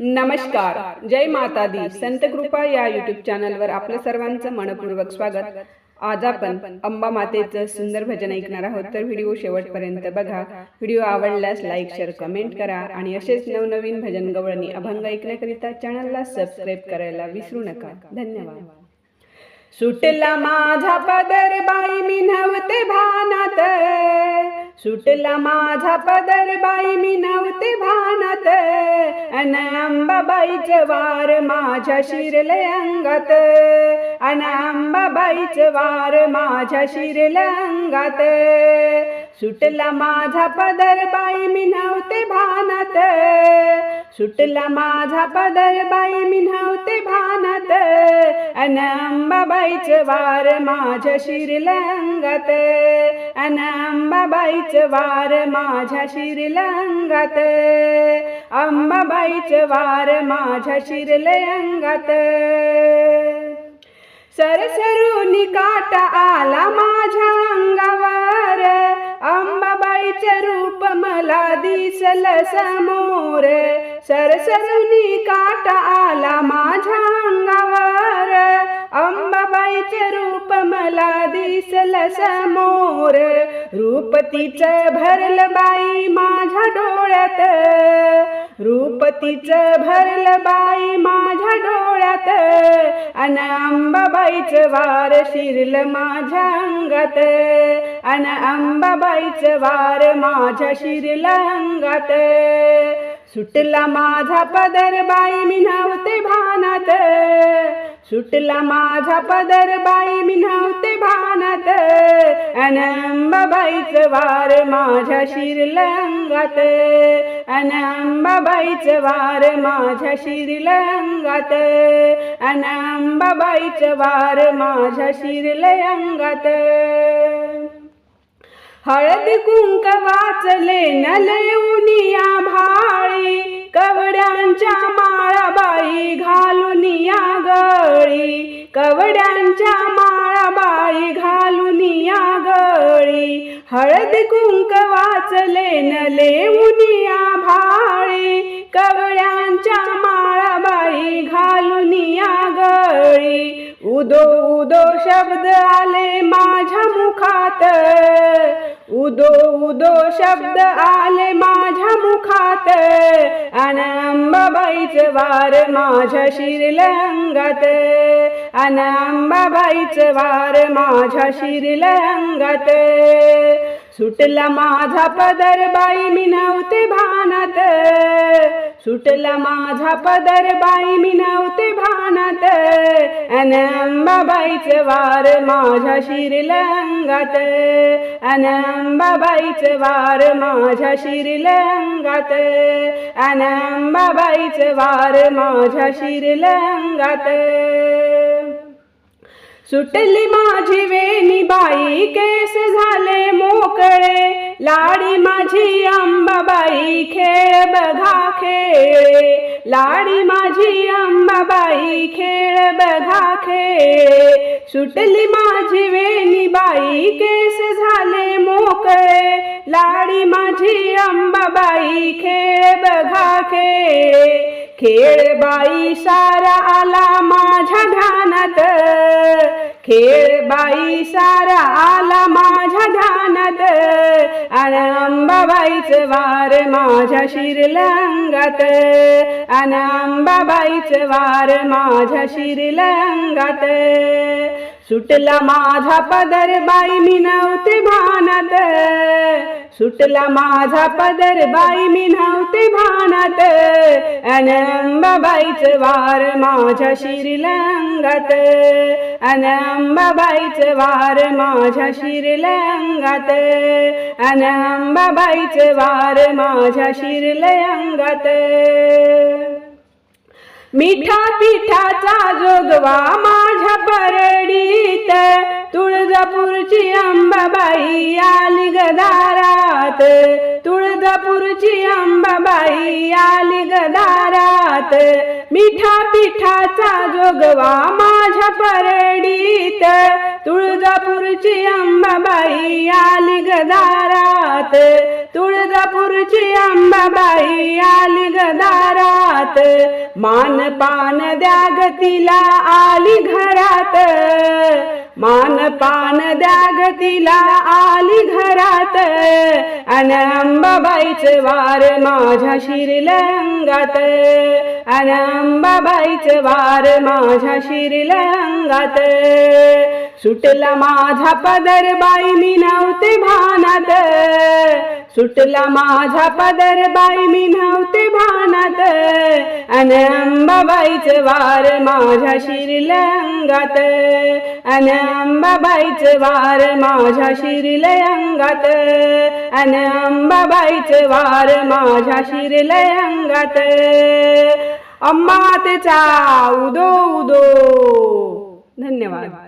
नमस्कार. जय माता दी. संत कृपा या युट्यूब चॅनलवर आपलं सर्वांचं मनपूर्वक स्वागत. आज आपण अंबा मातेचं सुंदर भजन ऐकणार आहोत. तर व्हिडिओ शेवटपर्यंत बघा. व्हिडिओ आवडल्यास लाईक शेअर कमेंट करा आणि असेच नवनवीन भजन गवळणी अभंग ऐकण्याकरिता चॅनलला सबस्क्राईब करायला विसरू नका. धन्यवाद. सुटला माझा पदर बाई मी नव्हते भानात. सुटला माझा पदर बाई मी नव्हते भानात. अन अंबाबाईच वार माझ्या शिरले अंगात. अन अंबाबाईच वार माझ्या शिरले अंगात. सुटला माझा पदर बाई मी नव्हते भानात. सुटला माझा पदर बाई मी नव्हते भानात. अन अंबाबाईच वार माझ्या शिरल्या अंगात अन अंबाबाईच वार माझ्या शिरल्या अंबाबाईच वार माझ्या शिरले सरसरून सरसरुनी काटा आला माझ्या अंगावर. अंबाबाईचे रूप मला दिसल समोर. सरसरुनी काटा आला माझ्या अंगावर. अंबाबाईचे रूप मला दिसल समोर. रूप तिचं भरल बाई माझ्या डोळ्यात. रूप तिचं भरलं बाई माझ्या डोळ्यात अन अंबाबाईचं वार शिरलं माझ्या अंगात. अन अंबाबाईचं वार माझ्या शिरलं अंगात. सुटला माझा पदर बाई मी नव्हते भानात. सुटला माझा पदर बाई मी नव्हते भानात. अन वार माझ्या शिरलंगात. अंगात वार माझ्या शिरलंगात. अंगात वार माझ्या शिरलंगात. हळद कुंक वाचले नले उनिया भाळी. कवड्यांच्या माळा बाई गळी कवड्यांच्या माळा बाई घालून या गळी. हळद कुंक वाचले नले उनिया भाळी. कवड्यांच्या माळा बाई घालून या उदो उदो शब्द आले माझ्या मुखात. उदो उदो शब्द आले माझ्या मुखात. अन अंबाबाईचं वार माझ्या शिरलंगात. अंगात अन अंबाबाईचं वार माझ्या शिरलंगात. सुटला माझा पदर बाई मी नव्हते भानात. सुटला माझा पदर बाई मी नव्हते भानात. अन अंबाबाईचं वार माझ्या शिरलंगात. अंगात अन अंबाबाईचं वार माझ्या शिरलंगात. अंगात अन अंबाबाईचं वार माझ्या शिरलंगात. सुटली माझी वेणी बाई केस झाले मोकळे. लाडी माझी अंबाबाई खेळ बघा खेळे. लाडी माझी अंबाबाई खेळ बघा खेळे. सुटली माझी वेणी बाई केस झाले मोकळे. लाडी माझी अंबाबाई खेळ बघा खेळे. खेळ बाई सारा आला माझ्या ध्यानात. खेळ बाई सारा आला माझ्या ध्यानात. अन अंबाबाईचं वार माझ्या शिरलंगात. अंगात अन अंबाबाईचं वार माझ्या शिरलंगात. सुटला माझा पदर बाई मी नव्हते भानात. सुटला माझा पदर बाई मी नव्हते भानात. अन वार माझ्या शिरलंगात. अंगात वार माझ्या शिरलंगात. अंगात वार माझ्या शिरलंगात. मिठा पिठाचा जोगवा तुळजापूरची अंबाबाई आली गदारात तुळजापूरची अंबाबाई आली गदारात मिठा पिठाचा जोगवा माझ्या परडीत. तुळजापूरची अंबाबाई आली गदारात तुळजापूरची अंबाबाई आली गदारात मान पान द्या गतीला आली घरात. मान पान द्या तिला आली घरात. अन अंबाबाईच वार माझ्या शिरलंगात. अंगात अन अंबाबाईच वार माझ्या शिरलंगात. सुटला माझा पदर बाई मी नव्हते भानात. सुटला माझा पदर बाई मी नव्हते अन अंबाबाईच वार माझ्या शिरलंगात अंगात अन अंबाबाईच वार माझ्या शिरलंगात अंगात अन अंबाबाईच वार माझ्या शिरलंगात अंगात उदो उदो. धन्यवाद.